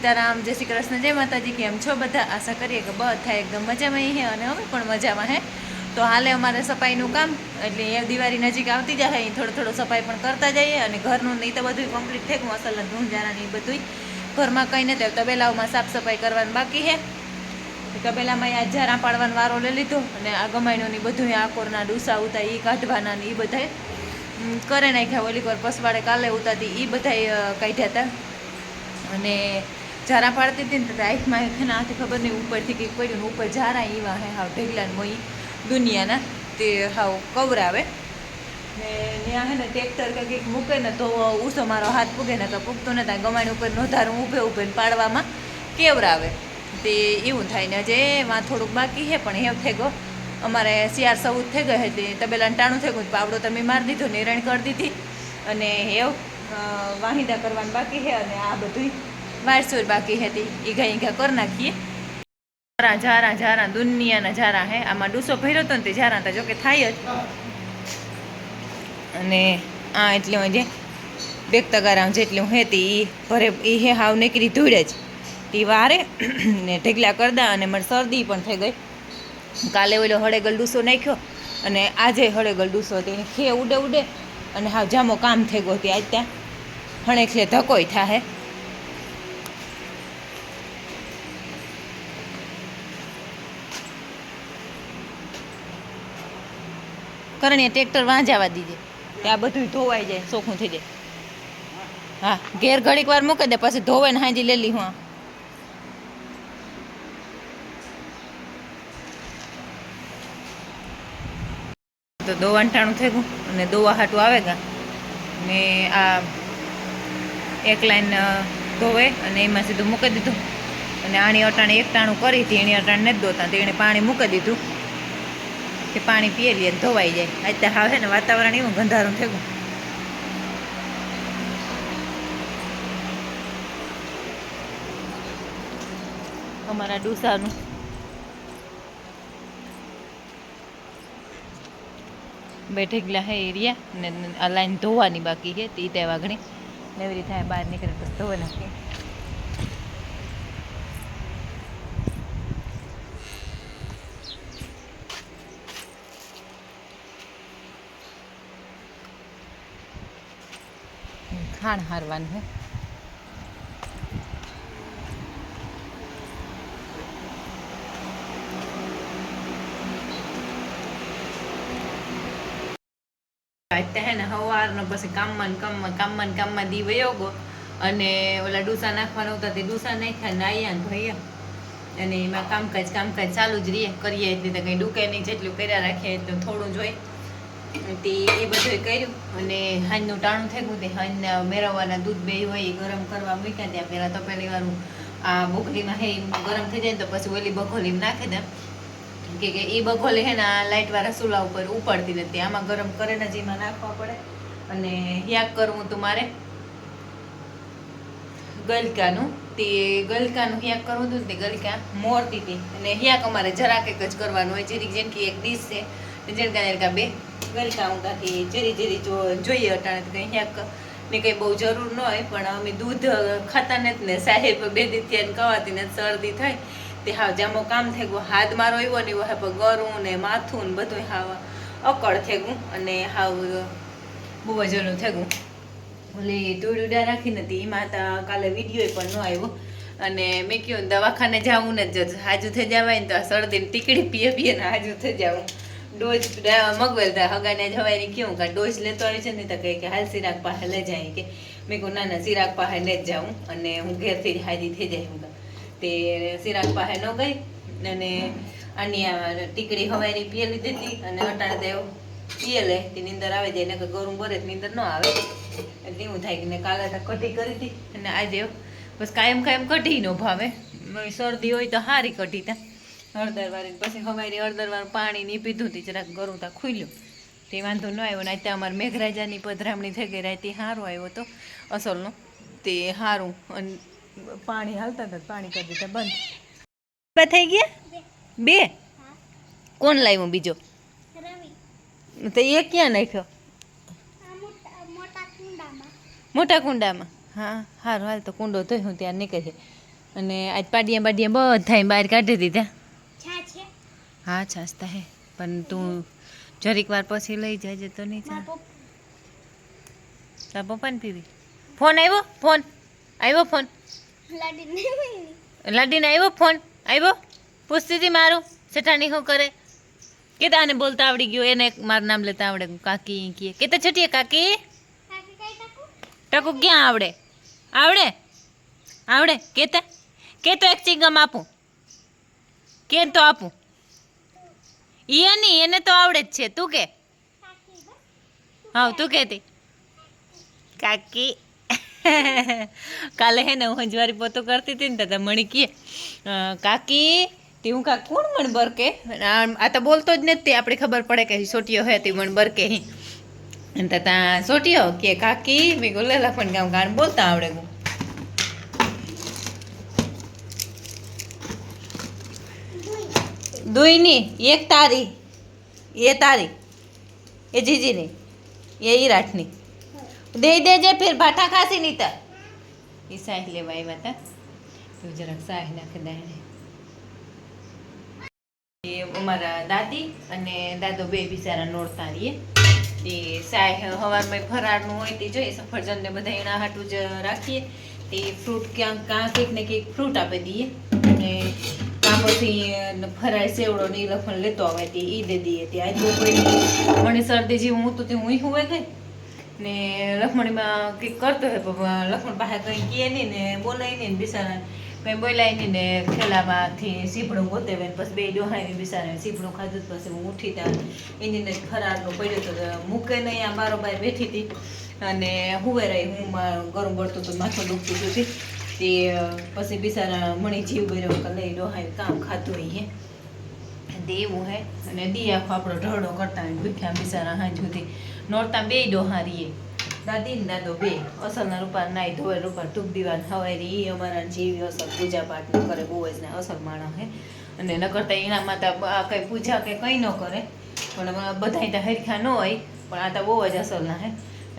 સીતારામ, જય શ્રી કૃષ્ણ, જય માતાજી, કેમ છો બધા? આશા કરીએ કે બધા એકદમ મજામાં હે અને અમે પણ મજામાં હે. તો હાલે અમારે સફાઈનું કામ, એટલે એ દિવાળી નજીક આવતી જાય અહીં થોડો થોડો સફાઈ પણ કરતા જઈએ અને ઘરનું નહીં તો બધું કમ્પ્લીટ થઈ ગયું, મસાલા ધૂંજારાની બધું ઘરમાં કંઈ નથી તબેલાઓમાં સાફ સફાઈ કરવાનું બાકી હે. તબેલામાં આ ઝારા પાડવાનો વારો લઈ લીધો અને આ ગમાયણોની બધું આકોરના ડૂસા ઉતા એ કાઢવાના ને એ બધા કરે નાખ્યા, ઓલી વાર પસવાડે કાલે ઉતાતી એ બધા કાઢ્યા હતા અને ઝારા પાડતી હતી ને આંખમાં એક આથી ખબર નહીં, ઉપરથી કંઈક પડ્યું ઉપર ઝારા એવા હે, હાવ ઢગલા મોઈ. દુનિયાના તે હાવ કવરાવે. ને ત્યાં હે ને ટ્રેક્ટર કે કંઈક મૂકે ને તો ઊંચો મારો હાથ પૂગે ને તો પૂગતો ને ત્યાં ગમાણી ઉપર નોધારું ઊભે ઊભે પાડવામાં કેવરાવે. તે એવું થાય ને જે એમાં થોડુંક બાકી છે પણ હેવ થઈ ગયો. અમારે શિયાર સૌ થઈ ગઈ હતી તબેલા ટાણું થઈ ગયું પાવડો તમે મારી દીધો નિરણ કરી દીધી. અને હેવ વાહિંદા કરવાનું બાકી છે અને આ બધું વારસોર બાકી હતી. ઈઘા ઈઘા કરી નાખીએ. જારા ઝારા ઝારા, દુનિયાના ઝારા હે. આમાં ડૂસો ભર્યો હતો ને તે ઝારા હતા જોકે થાય જ. અને આ એટલે જે બેગ તગારામ જેટલું હું તે એ ભરે એ હે હાવ નીકળી ધૂળ જ. એ વારે ને ઢગલા કરદા અને મને શરદી પણ થઈ ગઈ. કાલે ઓલો હળેગલ ડૂસો નાખ્યો અને આજે હળેગલ ડૂસો હતી. ખે ઉડે ઉડે અને હાવ જામો કામ થઈ ગયો હતી આજ ત્યાં. હણેખલે ધકોય થાહે કરણીએ ટ્રેક્ટર વાંજાવા દીધે. દીજે ત્યાં બધું ધોવાઈ જાય. ચોખ્ખું થઈ જાય. હા ઘેર ઘડીક વાર મૂકી દે પછી ધોવાઈને હાજી લેલી હું તો દોવા અંટાણું થઈ ગયું અને દોવા હાટું આવે ગા. ને આ એક લાઈન ધોવે અને એમાં સીધું મૂકી દીધું. અને આણી અટાણે એક ટાણું કરી હતી એની અટાણે નથી ધોતા તો એણે પાણી મૂકી દીધું. કે પાણી પીએ લઈએ ધોવાઈ જાય. અત્યારે હાવે ને વાતાવરણ એવું ગંધારું થઈ ગયું અમારા ડુસાનું. બેઠેગલા હે એરિયા ને આ લાઈન ધોવાની બાકી છે, તે તે વાગણી. ને એવી રીતે બહાર નીકળે તો ધોવા નાખીએ. ખાણ હારવાનું હે. હે ને સવારનો પછી કામમાં કામમાં કામમાં દી વયો ગયો. અને ઓલા ડૂસા નાખવાના હતા તે ડૂસા નાખ્યા ને આયા ને ભૈયા અને એમાં કામકાજ કામકાજ ચાલુ જ રહીએ કરીએ એટલે કઈ ડૂકે નહીં, જેટલું કર્યા રાખીએ એટલું થોડું જોઈ તે એ બધું કર્યું. અને હાંજનું ટાણું થઈ ગયું તે હાંજના મેળવવાના દૂધ બે હોય એ ગરમ કરવા મૂક્યા ત્યાં પહેલાં તો પહેલી વારું આ બોકલીમાં હે ગરમ થઈ જાય તો પછી ઓલી બખોલી નાખી દે. કે કે એ બખોલી હે ને આ લાઇટવાળા ચૂલા ઉપર ઉપાડતી નથી. આમાં ગરમ કરીને ને જેમાં નાખવા પડે. અને યાદ કરવું તું મારે. ગલકાનું. તે ગલકાનું હિયાક કરવું હતું તે ગલકા મોરતી હતી અને હિયાક અમારે જરાક એક જ કરવાનું હોય. જેથી જેમ કે એક ડીશ છે. જેણકા જેણકા બે. ગલકા ઊંધાથી જરી જેરી જોઈએ અટાણે કંઈ હિયાક ને કંઈ બહુ જરૂર ન હોય, પણ અમે દૂધ ખાતા નથી ને સાહેબ બે દિત્યાને કવાતી ને શરદી થાય તે હા જામો કામ થઈ ગયું. હાથ મારો એવો ને એવો હા ગરું ને માથું ને બધું હાવ અકળ થઈ ગયું અને હાવ બહુ જ થઈ ગયું. ઓલી ટોળુડા રાખી નથી એમાં માતા કાલે વીડિયો પણ ન આવ્યો. અને મેં કહ્યું દવાખાને જવું ને જ, હાજુ થઈ જવાય ને તો શરદીને ટીકડી પીએ પીએ ને હાજુ થઈ જાવું. ડોઝ મગવેલ તા હગાને જવાય કેવું? કે ડોઝ લેતો આવી છે ને તો કહે કે હાલ સિરાગ પાસે લઈ જાય કે. મેં કહું, ના ના સિરાગ પાસે લઈ જ જાઉં અને હું ઘેરથી જ હાજી થઈ જાય હું તે સિરાગ પાસે ન ગઈ અને આની ટીકડી હવાઈની પીએ લીધી હતી અને અટાણે દેવ પીએ લે, તે નીંદર આવે જાય ને ગરમ બરે નીંદર ન આવે. એટલે એવું થાય કે કાલે તો કઢી કરી હતી અને આજે બસ કાયમ કાયમ કઢી નો ભાવે. શરદી હોય તો હારી કઢી તા. હળદર વાળી પછી હવારી હળદર વાળું પાણી ની પીધું તી જરાક ગરું તા ખુલ્યું. તે વાંધો ન આવ્યો ને અત્યારે અમારે મેઘરાજાની પધરામણી થઈ ગઈ, રાતે સારો આવ્યો તો, અસલનો. તે સારું અને પાણી હાલતા હતા, પાણી કરી દીધા, બંધ. થઈ ગયા? બે? કોણ લાવ્યો બીજો? તો એ ક્યાં નાખ્યો? મોટા કુંડામાં. હા સારું હાલ તો કુંડો ધોઈ હું ત્યાં નીકળે અને આજ પાડિયા બાડિયા બધા બહાર કાઢી દીધા. હા છાસતા હે. પણ તું જરીક વાર પછી લઈ જાજે તો નહીં ચાલે. મારા તારા પપ્પાને પીવી? ફોન આવ્યો? ફોન. આવ્યો ફોન? પપ્પા લાડી નહીં હોય લાડીને આવ્યો ફોન? આવ્યો? પૂછતી હતી મારું. સટાણી શું કરે? કે આને બોલતા આવડી ગયું. એને મારું નામ લેતા આવડે. કાકી કીએ કે. તો છટીએ કાકી? કાકી કઈ ટાકું? ટકુ ક્યાં આવડે? આવડે? આવડે? કેતા કે તો એક ચિંગમ આપું. કે તો આપું. એ નહીં એને તો આવડે જ છે. તું કે? હા, તું કહેતી કાકી. કાલે હે ને, હું હંજવારી પોતો કરતી હતી ને, તા મણી કીએ કાકી, તે હું કા, કોણ મણ બરકે? આ તો બોલતો જ નથી આપણે ખબર પડે કે છોટીઓ હે, તે મણ બરકે હી. અને તો ત્યાં કે, કાકી, મેં ગોલેલા પણ ગામ ગાણ બોલતા આવડે ગયું દુઈની, એક તારી, એ તારી, એ જીજીની, એ ઈરાટની. દઈ દેજે ફિર ભાઠા ખાસી નહીં તર એ સાહેબ લેવા આવ્યા હતા તું જરાક સાહેબ નાખી દે એ અમારા દાદી અને દાદો બે બિચારા નોરતા રહીએ તે સાહેબ હવારમાં ફરાળનું હોય તે જોઈએ, સફરજનને બધા એના હાટું જ રાખીએ. તે ફ્રૂટ ક્યાંક કાં કંઈક ને કંઈક ફ્રૂટ આપી દઈએ. અને પછી ફરાય સેવડો ને એ લખણ લેતો આવે તે એ દે દઈએ તે. આજ બપોરે મને શરદી જેવું હું તો તે હું હોય ગઈ ને લખમણીમાં કંઈક કરતો હોય લખમણ પાસે કંઈ કહે નહીં ને, બોલાય નહીં બિસારા કંઈ બોલાય નહીં ને ખેલામાંથી સીપડું ગોતેવે ને પછી બે ડોહાણી બિસારા સીપડું ખાધું તો પછી હું ઉઠી ત્યાં એની ને ફરારનો પડ્યો તો મૂકે નહીં, આ બારોબાર બેઠી હતી. અને હુવે રહી, હું ગરમ પડતું હતું, માથું દુખતું હતું. તે, પછી બિચારા મણી જીવ બર્યો લઈ ડોહાય કામ ખાતું હે. એવું હે, અને દી આખો આપણો ઢળો કરતા હોય, ભૂખ્યા બિચારા હા સુધી. નોરતા બે ડોહા રહીએ દાદી ને દાદો બે. અસલના રૂપા નાઈ ધોવે રૂપા ટૂંક દીવાન હવારી. એ અમારા જેવી અસલ પૂજા પાઠ ન કરે, બહુ જ ના, અસલ માણસ હે. અને ન કરતા એના માતા કઈ પૂજા કે કંઈ ન કરે. પણ બધા ત્યાં હરખા ન હોય, પણ આ તો બહુ જ અસલના હે.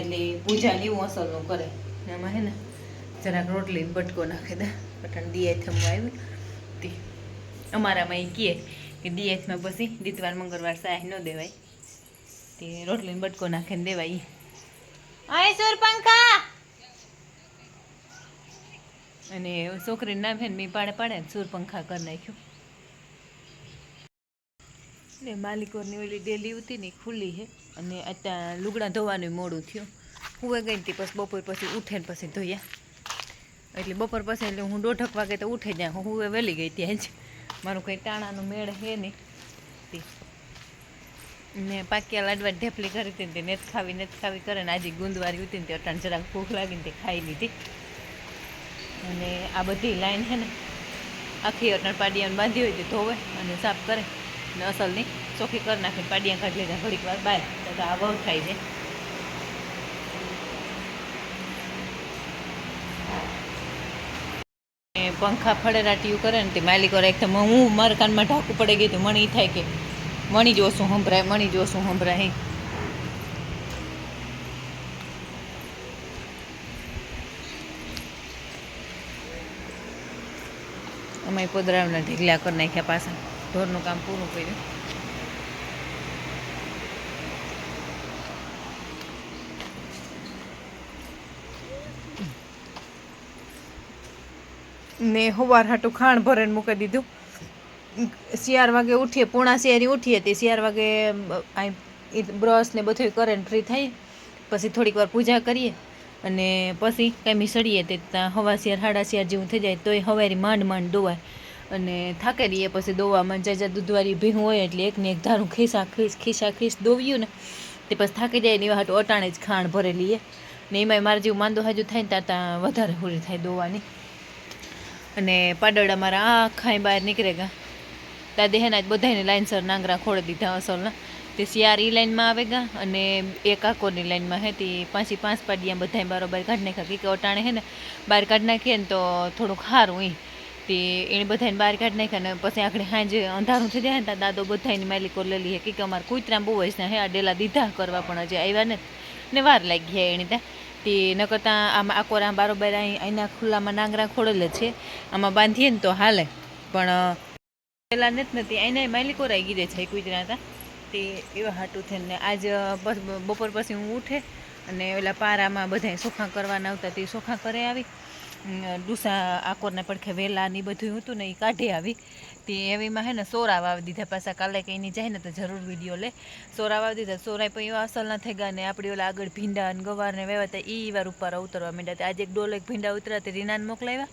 એટલે પૂજા ને એવું અસલનું કરે. એમાં હે ને જરાક રોટલી બટકો નાખી દે. પઠાણ દિયા થમવા આવ્યું. તે અમારામાં એ કહે કે દિયાસમાં પછી દીતવાર મંગળવાર સાહ ન દેવાય. તે રોટલીને બટકો નાખીને દેવાય આય સુર પંખા! અને છોકરીનું નામ છે ને મેં પાડે પાડે સુર પંખા કરી નાખ્યું. ને માલિકોની ઓલી ડેલી હતી ને ખુલ્લી છે. અને અત્યારે લુગડા ધોવાનું મોડું થયું. હું ગઈ હતી પછી બપોર પછી ઉઠે ને પછી ધોયા. એટલે બપોર પછી એટલે હું દોઢક વાગે તો ઉઠી જાય હું વહેલી ગઈ ત્યાં જ. મારું કંઈ ટાણાનું મેળ હે નહીં. ને પાક્યા લાડવા ઢેપલી કરી હતી તે નેત ખાવી નેત ખાવી કરે ને આજે ગુંદવારી હતી ને અટાણ જરાક ભૂખ લાગીને તે ખાઈ લીધી. અને આ બધી લાઈન છે ને, આખી અટાણ પાડિયાને બાંધી હોય તે ધોવે અને સાફ કરે. ને અસલની ચોખ્ખી કરી નાખીને પાડિયા કાઢી લીધા, ઘડીક વાર બાય તો આ બહુ થાય છે. પંખા ફળેરાટીયું કરે ને તે માલિક માલિકો એકદમ હું મારા કાનમાં ઢાંકું પડી ગયું તો મણી થાય કે મણી જોશું સંભળાય, મણી જોશું સંભળાય અમે પોદરાવના ઢીગલા કરી નાખ્યા પાછા. ઢોરનું કામ પૂરું કર્યું. ને હવાર હાટું ખાણ ભરણ મૂકી દીધું. શિયાર વાગે ઉઠીએ, પૂણા શિયારી ઉઠીએ તે શિયાર વાગે આ બ્રશ ને બધું કરે ને ફ્રી થઈ. પછી થોડીક વાર પૂજા કરીએ અને પછી કાંઈ મિસળીએ તે હવા શિયાર હાડા શિયાર જેવું થઈ જાય તોય હવારી માંડ માંડ દોવાય. અને થાકે રહીએ પછી દોવામાં જાજા દૂધવાળી ભીહું હોય એટલે એકને એક ધારું ખીસા ખીસ ખીસા ખીસ દોવ્યું ને તે પછી થાકી જાય ને એવા હાટું અટાણે જ ખાણ ભરેલી ને એમાંય મારે જેવું માંદો હાજુ થાય ને ત્યાં વધારે હોરી થાય દોવાની. અને પાડોડા મારા આખાય બહાર નીકળે ગયા દાદી હેના જ બધાને લાઇનસર નાંગરા ખોડી દીધા અસલના. તે શિયાર ઈ લાઈનમાં આવે ગયા અને એક આકોરની લાઇનમાં હે તે પાંચી પાંચ પાડિયા બધા બારોબાર કાઢી નાખ્યા. કે અટાણે હે ને બહાર કાઢી નાખીએ ને તો થોડુંક સારું એ તે એને બધાને બહાર કાઢી નાખ્યા ને પછી આખરે સાંજે અંધારું થઈ જાય ને ત્યાં દાદો બધાની માલિકો લઈ લઈએ કે અમારે કૂતરા બહુ હોય છે હે, આ ડેલા દીધા કરવા પણ હજી આવ્યા ને ને વાર લાગી ગયા એની ત્યાં. તે ન કરતાં આમાં આકોરા બારોબાર અહીં અહીંના ખુલ્લામાં નાંગરા ખોડેલે છે. આમાં બાંધીએ ને તો હાલે. પણ પેલા નથી નથી અહીંના માલિકો રાઈ ગીરે છે કુતરા હતા તે. એવા હાટું થઈને ને આજ બપોર પછી હું ઉઠે અને ઓલા પારામાં બધા સોખા કરવાના આવતા તે સોખા કરે આવી. ડુસા આકોરના પડખે વેલા ને બધું હતું ને એ કાઢી આવી. તે એવીમાં હે ને સોરા વાવી દીધા પાછા, કાલે કંઈ નહીં જાય ને તો જરૂર વીડિયો લે. સોરા વાવી દીધા, સોરાય પણ એવા અસલ ના થઈ ગયા ને આપણી ઓલા આગળ ભીંડા અને ગવારને વેવા હતા એ વાર ઉપર ઉતરવા માંડ્યા તે. આજે એક ડોલ એક ભીંડા ઉતર્યા તે રીનાને મોકલાવ્યા.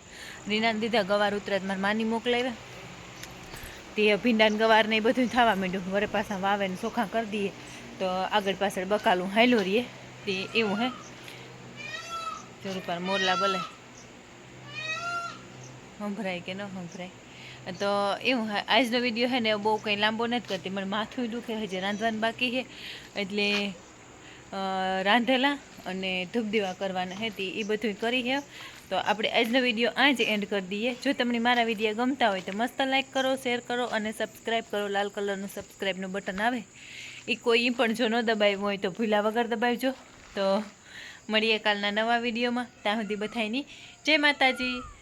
રીનાને દીધા ગવાર ઉતર્યા મારા માની મોકલાવ્યા. તે ભીંડા ને ગવાર ને એ બધું થવા માંડ્યું વરે પાછા વાવે ને સોખા કરી દઈએ. તો આગળ પાછળ બકાલું હાલ્યું રહીએ. તે એવું હે. જરૂર પર મોરલા બોલે સંભળાય કે ન સંભળાય. તો એવું આજનો વીડિયો છે ને બહુ કંઈ લાંબો નથી કરતી. મને માથું દુખે, હજી રાંધવાનું બાકી છે. એટલે રાંધેલા અને ધૂપ દીવા કરવાના હતી એ બધું કરી છે. તો આપણે આજનો વીડિયો આ જ એન્ડ કરી દઈએ. જો તમને મારા વીડિયો ગમતા હોય તો મસ્ત લાઈક કરો શેર કરો અને સબસ્ક્રાઈબ કરો. લાલ કલરનું સબસ્ક્રાઈબનું બટન આવે. એ કોઈ પણ જો ન દબાવ્યું હોય તો ભૂલા વગર દબાવજો. તો, મળીએ કાલના નવા વિડીયોમાં ત્યાં સુધી બધાની જય માતાજી.